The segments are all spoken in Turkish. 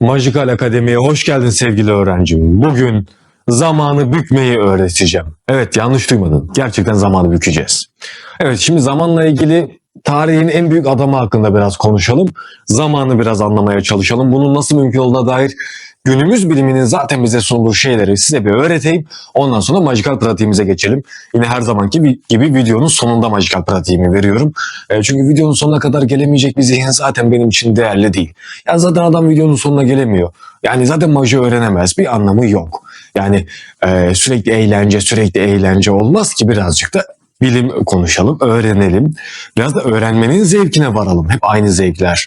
Majikal Akademi'ye hoş geldin sevgili öğrencim. Bugün zamanı bükmeyi öğreteceğim. Evet yanlış duymadın. Gerçekten zamanı bükeceğiz. Evet şimdi zamanla ilgili tarihin en büyük adamı hakkında biraz konuşalım. Zamanı biraz anlamaya çalışalım. Bunun nasıl mümkün olduğuna dair günümüz biliminin zaten bize sunduğu şeyleri size bir öğreteyim. Ondan sonra majikal pratiğimize geçelim. Yine her zamanki gibi videonun sonunda majikal pratiğimi veriyorum. E, çünkü videonun sonuna kadar gelemeyecek bir zihin zaten benim için değerli değil. Ya zaten adam videonun sonuna gelemiyor. Yani zaten maji öğrenemez. Bir anlamı yok. Yani e, sürekli eğlence, sürekli eğlence olmaz ki birazcık da bilim konuşalım, öğrenelim. Biraz da öğrenmenin zevkine varalım. Hep aynı zevkler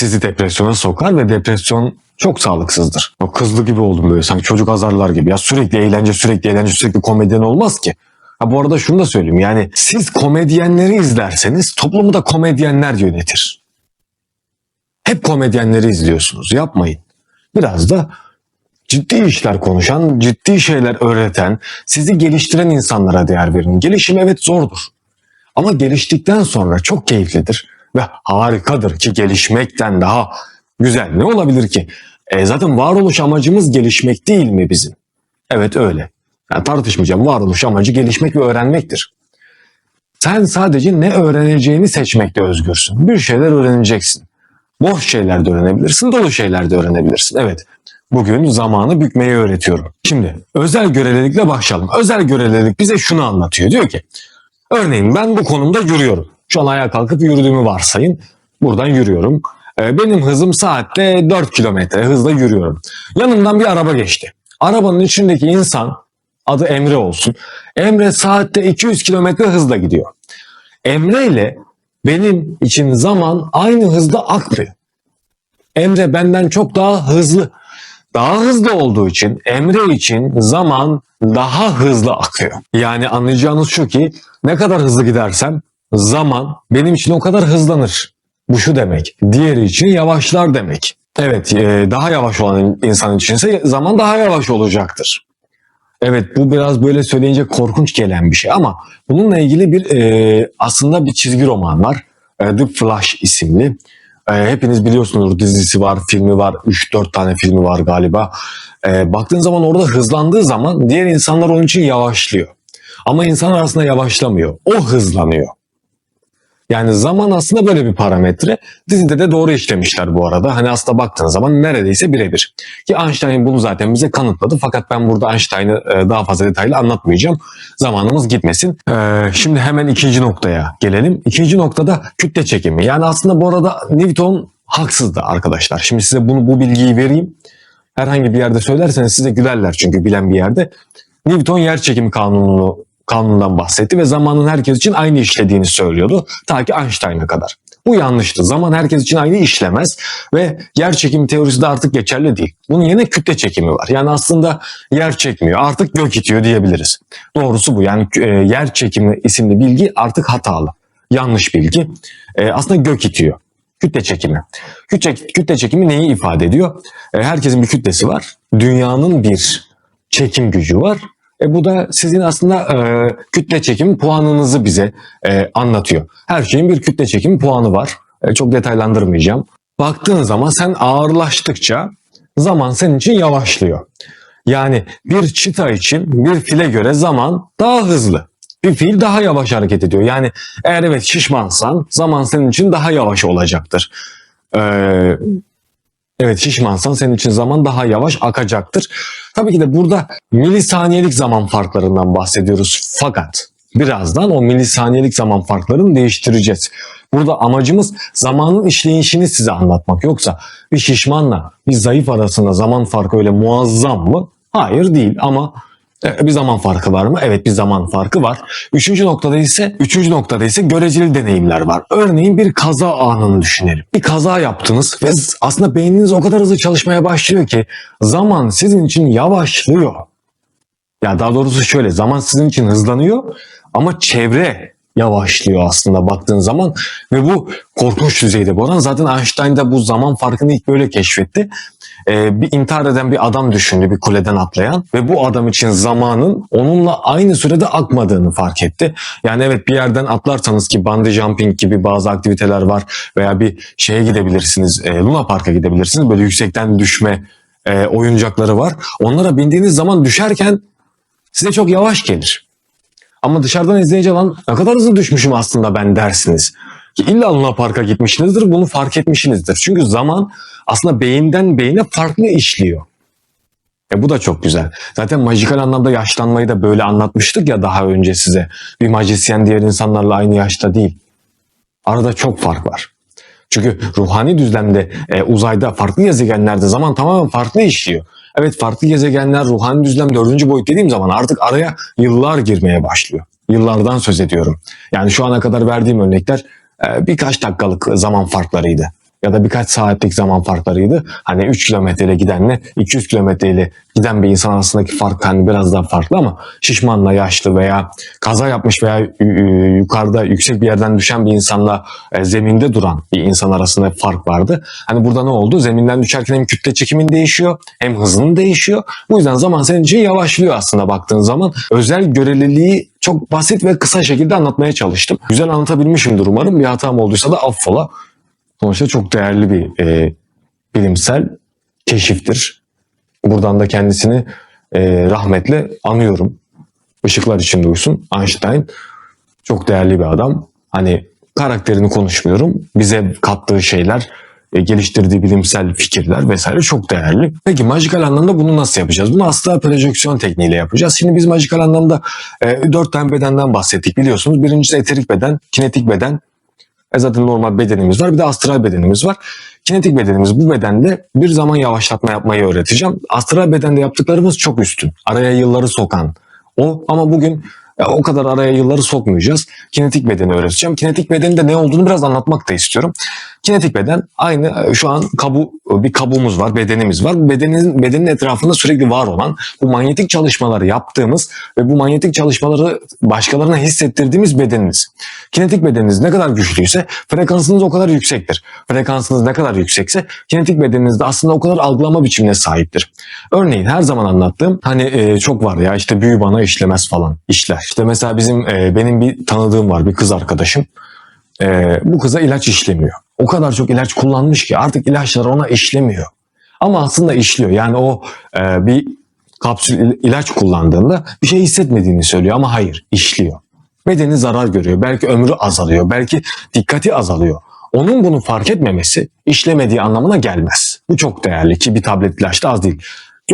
sizi depresyona sokar ve depresyon çok sağlıksızdır. O kızlı gibi oldum böyle sanki çocuk azarlar gibi. Ya sürekli eğlence, sürekli eğlence, sürekli komedyen olmaz ki. Ha bu arada şunu da söyleyeyim yani siz komedyenleri izlerseniz toplumu da komedyenler yönetir. Hep komedyenleri izliyorsunuz yapmayın. Biraz da ciddi işler konuşan, ciddi şeyler öğreten, sizi geliştiren insanlara değer verin. Gelişim evet zordur. Ama geliştikten sonra çok keyiflidir ve harikadır ki gelişmekten daha güzel ne olabilir ki? E, zaten varoluş amacımız gelişmek değil mi bizim? Evet öyle. Yani tartışmayacağım. Varoluş amacı gelişmek ve öğrenmektir. Sen sadece ne öğreneceğini seçmekte özgürsün. Bir şeyler öğreneceksin. Boş şeyler de öğrenebilirsin, dolu şeyler de öğrenebilirsin. Evet, bugün zamanı bükmeyi öğretiyorum. Şimdi özel görelilikle başlayalım. Özel görelilik bize şunu anlatıyor. Diyor ki, örneğin ben bu konumda yürüyorum. Şu an ayağa kalkıp yürüdüğümü varsayın. Buradan yürüyorum. Ee, Benim hızım saatte 4 kilometre hızla yürüyorum. Yanımdan bir araba geçti. Arabanın içindeki insan adı Emre olsun. Emre saatte 200 kilometre hızla gidiyor. Emre ile benim için zaman aynı hızda akmıyor. Emre benden çok daha hızlı. Daha hızlı olduğu için Emre için zaman daha hızlı akıyor. Yani anlayacağınız şu ki ne kadar hızlı gidersem zaman benim için o kadar hızlanır. Bu şu demek. Diğeri için yavaşlar demek. Evet e, daha yavaş olan insan içinse zaman daha yavaş olacaktır. Evet bu biraz böyle söyleyince korkunç gelen bir şey ama bununla ilgili bir e, aslında bir çizgi roman var. E, The Flash isimli. E, hepiniz biliyorsunuz dizisi var, filmi var, 3-4 tane filmi var galiba. Baktığın zaman orada hızlandığı zaman diğer insanlar onun için yavaşlıyor. Ama insanlar aslında yavaşlamıyor. O hızlanıyor. Yani zaman aslında böyle bir parametre. Dizide de doğru işlemişler bu arada. Hani aslında baktığın zaman neredeyse birebir. Ki Einstein bunu zaten bize kanıtladı. Fakat ben burada Einstein'ı e, daha fazla detaylı anlatmayacağım. Zamanımız gitmesin. Ee, şimdi hemen ikinci noktaya gelelim. İkinci noktada kütle çekimi. Yani aslında bu arada Newton haksızdı arkadaşlar. Şimdi size bunu bu bilgiyi vereyim. Herhangi bir yerde söylerseniz size gülerler çünkü bilen bir yerde. Newton yer çekimi kanununu kanundan bahsetti ve zamanın herkes için aynı işlediğini söylüyordu. Ta ki Einstein'a kadar. Bu yanlıştı. Zaman herkes için aynı işlemez ve yer çekimi teorisi de artık geçerli değil. Bunun yerine kütle çekimi var. Yani aslında yer çekmiyor. Artık gök itiyor diyebiliriz. Doğrusu bu. Yani e, yer çekimi isimli bilgi artık hatalı. Yanlış bilgi. E, aslında gök itiyor. Kütle çekimi. Kütle, kütle çekimi neyi ifade ediyor? E, herkesin bir kütlesi var. Dünyanın bir çekim gücü var. E, bu da sizin aslında e, kütle çekim puanınızı bize e, anlatıyor. Her şeyin bir kütle çekim puanı var. E, çok detaylandırmayacağım. Baktığın zaman sen ağırlaştıkça zaman senin için yavaşlıyor. Yani bir çita için bir file göre zaman daha hızlı. Bir fil daha yavaş hareket ediyor. Yani eğer evet şişmansan zaman senin için daha yavaş olacaktır. Ee, Evet şişmansan senin için zaman daha yavaş akacaktır. Tabii ki de burada milisaniyelik zaman farklarından bahsediyoruz. Fakat birazdan o milisaniyelik zaman farklarını değiştireceğiz. Burada amacımız zamanın işleyişini size anlatmak. Yoksa bir şişmanla bir zayıf arasında zaman farkı öyle muazzam mı? Hayır değil ama bir zaman farkı var mı? Evet bir zaman farkı var. Üçüncü noktada ise üçüncü noktada ise göreceli deneyimler var. Örneğin bir kaza anını düşünelim. Bir kaza yaptınız ve aslında beyniniz o kadar hızlı çalışmaya başlıyor ki zaman sizin için yavaşlıyor. Ya daha doğrusu şöyle zaman sizin için hızlanıyor ama çevre yavaşlıyor aslında baktığın zaman ve bu korkunç düzeyde bu oran. Zaten Einstein de bu zaman farkını ilk böyle keşfetti. Ee, bir intihar eden bir adam düşündü bir kuleden atlayan ve bu adam için zamanın onunla aynı sürede akmadığını fark etti. Yani evet bir yerden atlarsanız ki bungee jumping gibi bazı aktiviteler var veya bir şeye gidebilirsiniz, e, Luna Park'a gidebilirsiniz. Böyle yüksekten düşme e, oyuncakları var. Onlara bindiğiniz zaman düşerken size çok yavaş gelir. Ama dışarıdan izleyince lan ne kadar hızlı düşmüşüm aslında ben dersiniz. Ki illa Luna Park'a gitmişsinizdir bunu fark etmişsinizdir. Çünkü zaman aslında beyinden beyine farklı işliyor. E bu da çok güzel. Zaten majikal anlamda yaşlanmayı da böyle anlatmıştık ya daha önce size. Bir majisyen diğer insanlarla aynı yaşta değil. Arada çok fark var. Çünkü ruhani düzlemde e, uzayda farklı gezegenlerde zaman tamamen farklı işliyor. Evet farklı gezegenler ruhani düzlem dördüncü boyut dediğim zaman artık araya yıllar girmeye başlıyor. Yıllardan söz ediyorum. Yani şu ana kadar verdiğim örnekler e, birkaç dakikalık zaman farklarıydı. Ya da birkaç saatlik zaman farklarıydı. Hani 3 kilometreyle gidenle 200 kilometreyle giden bir insan arasındaki fark hani biraz daha farklı ama şişmanla yaşlı veya kaza yapmış veya yukarıda yüksek bir yerden düşen bir insanla e, zeminde duran bir insan arasında fark vardı. Hani burada ne oldu? Zeminden düşerken hem kütle çekimin değişiyor hem hızın değişiyor. Bu yüzden zaman senin için yavaşlıyor aslında baktığın zaman. Özel göreliliği çok basit ve kısa şekilde anlatmaya çalıştım. Güzel anlatabilmişimdir umarım. Bir hatam olduysa da affola. Sonuçta çok değerli bir e, bilimsel keşiftir. Buradan da kendisini e, rahmetle anıyorum. Işıklar içinde uyusun. Einstein çok değerli bir adam. Hani karakterini konuşmuyorum. Bize kattığı şeyler, e, geliştirdiği bilimsel fikirler vesaire çok değerli. Peki majikal anlamda bunu nasıl yapacağız? Bunu asla projeksiyon tekniğiyle yapacağız. Şimdi biz majikal anlamda e, dört tane bedenden bahsettik biliyorsunuz. Birincisi eterik beden, kinetik beden, e zaten normal bedenimiz var. Bir de astral bedenimiz var. Kinetik bedenimiz bu bedende bir zaman yavaşlatma yapmayı öğreteceğim. Astral bedende yaptıklarımız çok üstün. Araya yılları sokan o ama bugün e, o kadar araya yılları sokmayacağız. Kinetik bedeni öğreteceğim. Kinetik bedenin de ne olduğunu biraz anlatmak da istiyorum. Kinetik beden aynı şu an kabu bir kabuğumuz var, bedenimiz var. Bu bedenin bedenin etrafında sürekli var olan bu manyetik çalışmaları yaptığımız ve bu manyetik çalışmaları başkalarına hissettirdiğimiz bedeniniz. Kinetik bedeniniz ne kadar güçlüyse frekansınız o kadar yüksektir. Frekansınız ne kadar yüksekse kinetik bedeniniz de aslında o kadar algılama biçimine sahiptir. Örneğin her zaman anlattığım hani e, çok var ya işte büyü bana işlemez falan işler. İşte mesela bizim e, benim bir tanıdığım var bir kız arkadaşım. E, bu kıza ilaç işlemiyor. O kadar çok ilaç kullanmış ki artık ilaçlar ona işlemiyor. Ama aslında işliyor. Yani o e, bir kapsül il- ilaç kullandığında bir şey hissetmediğini söylüyor ama hayır işliyor. Bedeni zarar görüyor. Belki ömrü azalıyor. Belki dikkati azalıyor. Onun bunu fark etmemesi işlemediği anlamına gelmez. Bu çok değerli ki bir tablet ilaç da az değil.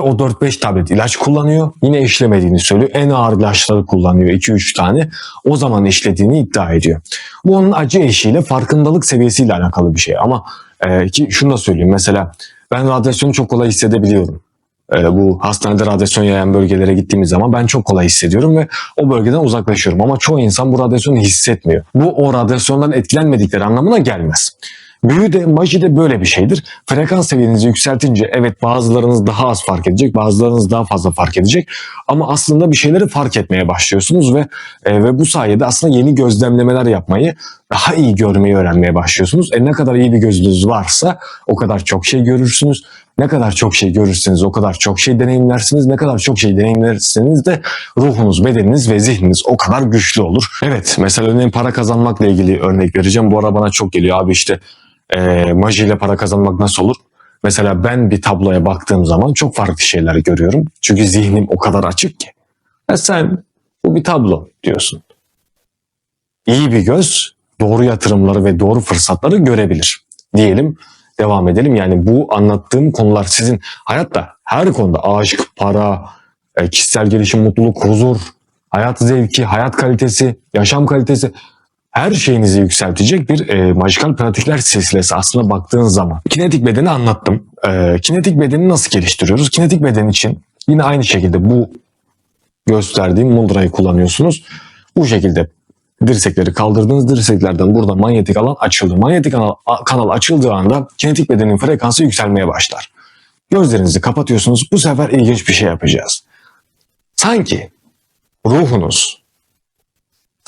O 4-5 tablet ilaç kullanıyor. Yine işlemediğini söylüyor. En ağır ilaçları kullanıyor 2-3 tane. O zaman işlediğini iddia ediyor. Bu onun acı eşiğiyle farkındalık seviyesiyle alakalı bir şey. Ama e, ki şunu da söyleyeyim. Mesela ben radyasyonu çok kolay hissedebiliyorum. E, bu hastanede radyasyon yayan bölgelere gittiğimiz zaman ben çok kolay hissediyorum ve o bölgeden uzaklaşıyorum. Ama çoğu insan bu radyasyonu hissetmiyor. Bu o radyasyondan etkilenmedikleri anlamına gelmez. Büyü de maji de böyle bir şeydir. Frekans seviyenizi yükseltince evet bazılarınız daha az fark edecek, bazılarınız daha fazla fark edecek. Ama aslında bir şeyleri fark etmeye başlıyorsunuz ve e, ve bu sayede aslında yeni gözlemlemeler yapmayı, daha iyi görmeyi öğrenmeye başlıyorsunuz. E ne kadar iyi bir gözünüz varsa o kadar çok şey görürsünüz. Ne kadar çok şey görürseniz o kadar çok şey deneyimlersiniz. Ne kadar çok şey deneyimlerseniz de ruhunuz, bedeniniz ve zihniniz o kadar güçlü olur. Evet mesela örneğin para kazanmakla ilgili örnek vereceğim. Bu ara bana çok geliyor abi işte e, majiyle para kazanmak nasıl olur? Mesela ben bir tabloya baktığım zaman çok farklı şeyler görüyorum. Çünkü zihnim o kadar açık ki. E sen bu bir tablo diyorsun. İyi bir göz doğru yatırımları ve doğru fırsatları görebilir. Diyelim devam edelim. Yani bu anlattığım konular sizin hayatta her konuda aşk, para, e, kişisel gelişim, mutluluk, huzur, hayat zevki, hayat kalitesi, yaşam kalitesi her şeyinizi yükseltecek bir e, majikal pratikler silsilesi aslında baktığın zaman. Kinetik bedeni anlattım. E, kinetik bedeni nasıl geliştiriyoruz? Kinetik beden için yine aynı şekilde bu gösterdiğim mundrayı kullanıyorsunuz. Bu şekilde dirsekleri kaldırdığınız dirseklerden burada manyetik alan açıldı. Manyetik kanal, kanal açıldığı anda kinetik bedenin frekansı yükselmeye başlar. Gözlerinizi kapatıyorsunuz. Bu sefer ilginç bir şey yapacağız. Sanki ruhunuz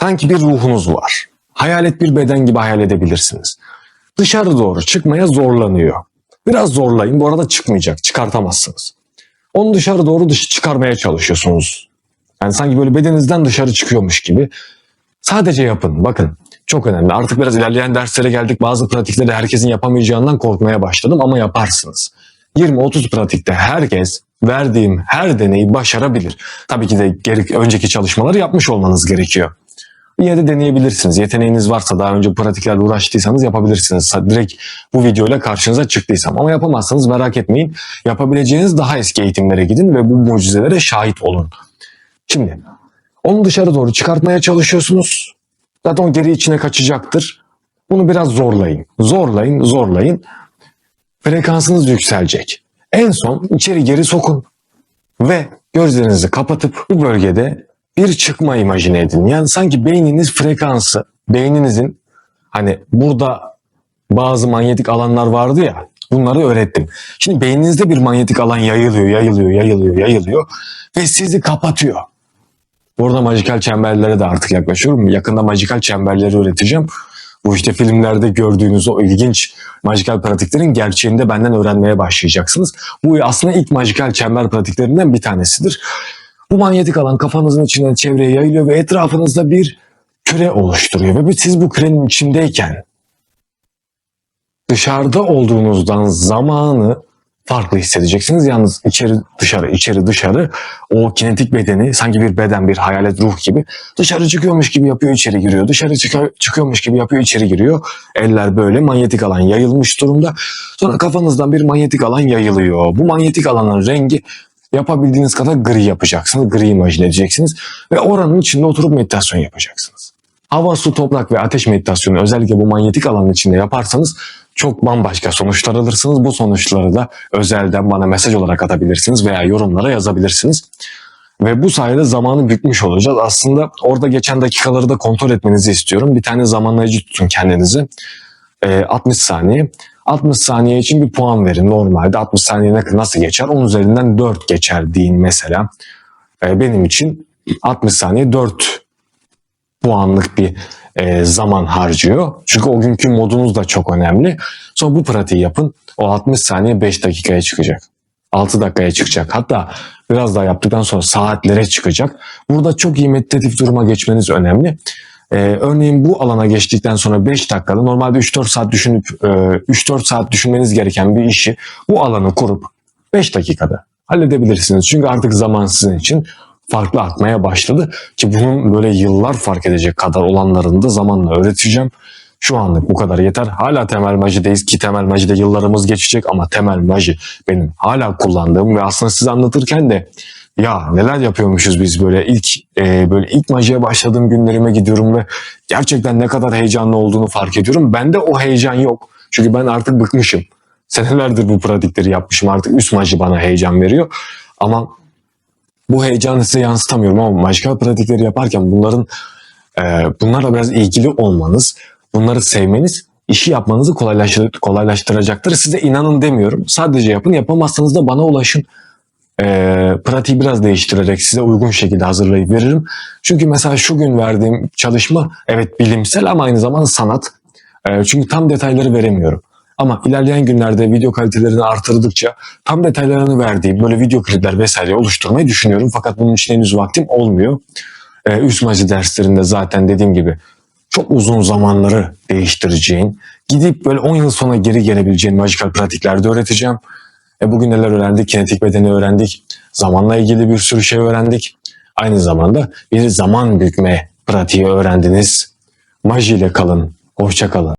Sanki bir ruhunuz var. Hayalet bir beden gibi hayal edebilirsiniz. Dışarı doğru çıkmaya zorlanıyor. Biraz zorlayın. Bu arada çıkmayacak. Çıkartamazsınız. Onu dışarı doğru dışı çıkarmaya çalışıyorsunuz. Yani sanki böyle bedeninizden dışarı çıkıyormuş gibi. Sadece yapın. Bakın çok önemli. Artık biraz ilerleyen derslere geldik. Bazı pratikleri herkesin yapamayacağından korkmaya başladım ama yaparsınız. 20-30 pratikte herkes verdiğim her deneyi başarabilir. Tabii ki de geri, önceki çalışmaları yapmış olmanız gerekiyor. Yine de deneyebilirsiniz. Yeteneğiniz varsa daha önce pratiklerle uğraştıysanız yapabilirsiniz. Direkt bu videoyla karşınıza çıktıysam. Ama yapamazsanız merak etmeyin. Yapabileceğiniz daha eski eğitimlere gidin ve bu mucizelere şahit olun. Şimdi onu dışarı doğru çıkartmaya çalışıyorsunuz. Zaten o geri içine kaçacaktır. Bunu biraz zorlayın. Zorlayın, zorlayın. Frekansınız yükselecek. En son içeri geri sokun. Ve gözlerinizi kapatıp bu bölgede bir çıkma imajine edin. Yani sanki beyniniz frekansı, beyninizin hani burada bazı manyetik alanlar vardı ya bunları öğrettim. Şimdi beyninizde bir manyetik alan yayılıyor, yayılıyor, yayılıyor, yayılıyor ve sizi kapatıyor. Burada majikal çemberlere de artık yaklaşıyorum. Yakında majikal çemberleri öğreteceğim. Bu işte filmlerde gördüğünüz o ilginç majikal pratiklerin gerçeğinde benden öğrenmeye başlayacaksınız. Bu aslında ilk majikal çember pratiklerinden bir tanesidir. Bu manyetik alan kafanızın içinden çevreye yayılıyor ve etrafınızda bir küre oluşturuyor. Ve siz bu kürenin içindeyken dışarıda olduğunuzdan zamanı farklı hissedeceksiniz. Yalnız içeri dışarı içeri dışarı o kinetik bedeni sanki bir beden bir hayalet ruh gibi dışarı çıkıyormuş gibi yapıyor içeri giriyor. Dışarı çıkıyor, çıkıyormuş gibi yapıyor içeri giriyor. Eller böyle manyetik alan yayılmış durumda. Sonra kafanızdan bir manyetik alan yayılıyor. Bu manyetik alanın rengi yapabildiğiniz kadar gri yapacaksınız. Gri imajine edeceksiniz. Ve oranın içinde oturup meditasyon yapacaksınız. Hava, su, toprak ve ateş meditasyonu özellikle bu manyetik alanın içinde yaparsanız çok bambaşka sonuçlar alırsınız. Bu sonuçları da özelden bana mesaj olarak atabilirsiniz veya yorumlara yazabilirsiniz. Ve bu sayede zamanı bükmüş olacağız. Aslında orada geçen dakikaları da kontrol etmenizi istiyorum. Bir tane zamanlayıcı tutun kendinizi. Ee, 60 saniye. 60 saniye için bir puan verin. Normalde 60 saniye nasıl geçer? 10 üzerinden 4 geçer deyin mesela. Ee, benim için 60 saniye 4 puanlık bir e, zaman harcıyor. Çünkü o günkü modunuz da çok önemli. Sonra bu pratiği yapın. O 60 saniye 5 dakikaya çıkacak. 6 dakikaya çıkacak. Hatta biraz daha yaptıktan sonra saatlere çıkacak. Burada çok iyi meditatif duruma geçmeniz önemli. Ee, örneğin bu alana geçtikten sonra 5 dakikada normalde 3-4 saat düşünüp e, 3-4 saat düşünmeniz gereken bir işi bu alanı kurup 5 dakikada halledebilirsiniz. Çünkü artık zaman sizin için farklı akmaya başladı ki bunun böyle yıllar fark edecek kadar olanlarını da zamanla öğreteceğim. Şu anlık bu kadar yeter. Hala temel majideyiz ki temel majide yıllarımız geçecek ama temel maji benim hala kullandığım ve aslında size anlatırken de ya neler yapıyormuşuz biz böyle ilk e, böyle ilk majiye başladığım günlerime gidiyorum ve gerçekten ne kadar heyecanlı olduğunu fark ediyorum. Bende o heyecan yok. Çünkü ben artık bıkmışım. Senelerdir bu pratikleri yapmışım. Artık üst maji bana heyecan veriyor. Ama bu heyecanı size yansıtamıyorum ama majikal pratikleri yaparken bunların e, bunlarla biraz ilgili olmanız, bunları sevmeniz işi yapmanızı kolaylaştır, kolaylaştıracaktır. Size inanın demiyorum. Sadece yapın. Yapamazsanız da bana ulaşın. E, pratiği biraz değiştirerek size uygun şekilde hazırlayıp veririm. Çünkü mesela şu gün verdiğim çalışma evet bilimsel ama aynı zamanda sanat. E, çünkü tam detayları veremiyorum. Ama ilerleyen günlerde video kalitelerini artırdıkça tam detaylarını verdiğim böyle video klipler vesaire oluşturmayı düşünüyorum. Fakat bunun için henüz vaktim olmuyor. Ee, üst mazi derslerinde zaten dediğim gibi çok uzun zamanları değiştireceğin, gidip böyle 10 yıl sonra geri gelebileceğin majikal pratiklerde öğreteceğim. E bugün neler öğrendik? Kinetik bedeni öğrendik. Zamanla ilgili bir sürü şey öğrendik. Aynı zamanda bir zaman bükme pratiği öğrendiniz. Maji ile kalın. Hoşça kalın.